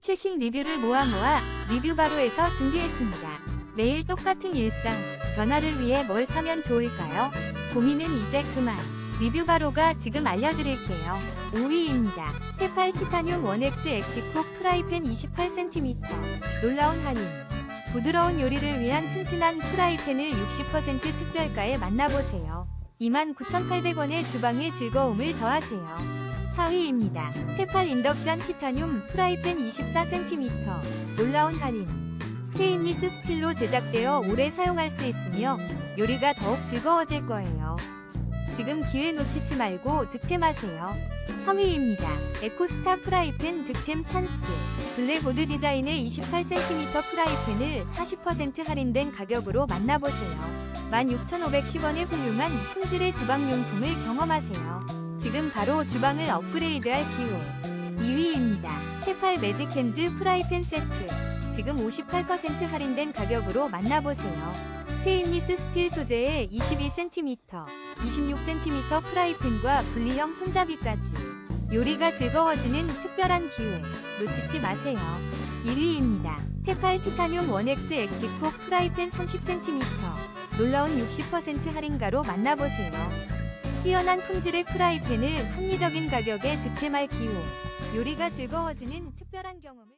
최신 리뷰를 모아 모아 리뷰 바로에서 준비했습니다. 매일 똑같은 일상, 변화를 위해 뭘 사면 좋을까요? 고민은 이제 그만. 리뷰 바로가 지금 알려드릴게요. 5위입니다. 테팔 티타늄 원엑스 액티콕 프라이팬 28cm. 놀라운 할인. 부드러운 요리를 위한 튼튼한 프라이팬을 60% 특별가에 만나보세요. 29,800원의 주방의 즐거움을 더하세요. 4위입니다. 테팔 인덕션 티타늄 프라이팬 24cm. 놀라운 할인. 스테인리스 스틸로 제작되어 오래 사용할 수 있으며 요리가 더욱 즐거워질 거예요. 지금 기회 놓치지 말고 득템하세요. 3위입니다. 에코스타 프라이팬 득템 찬스. 블랙우드 디자인의 28cm 프라이팬을 40% 할인된 가격으로 만나보세요. 16,510원의 훌륭한 품질의 주방용품을 경험하세요. 지금 바로 주방을 업그레이드할 기회. 2위입니다. 테팔 매직 핸즈 프라이팬 세트. 지금 58% 할인된 가격으로 만나보세요. 스테인리스 스틸 소재의 22cm, 26cm 프라이팬과 분리형 손잡이까지. 요리가 즐거워지는 특별한 기회. 놓치지 마세요. 1위입니다. 테팔 티타늄 원엑스 액티콕 프라이팬 30cm. 놀라운 60% 할인가로 만나보세요. 뛰어난 품질의 프라이팬을 합리적인 가격에 득템할 기회. 요리가 즐거워지는 특별한 경험을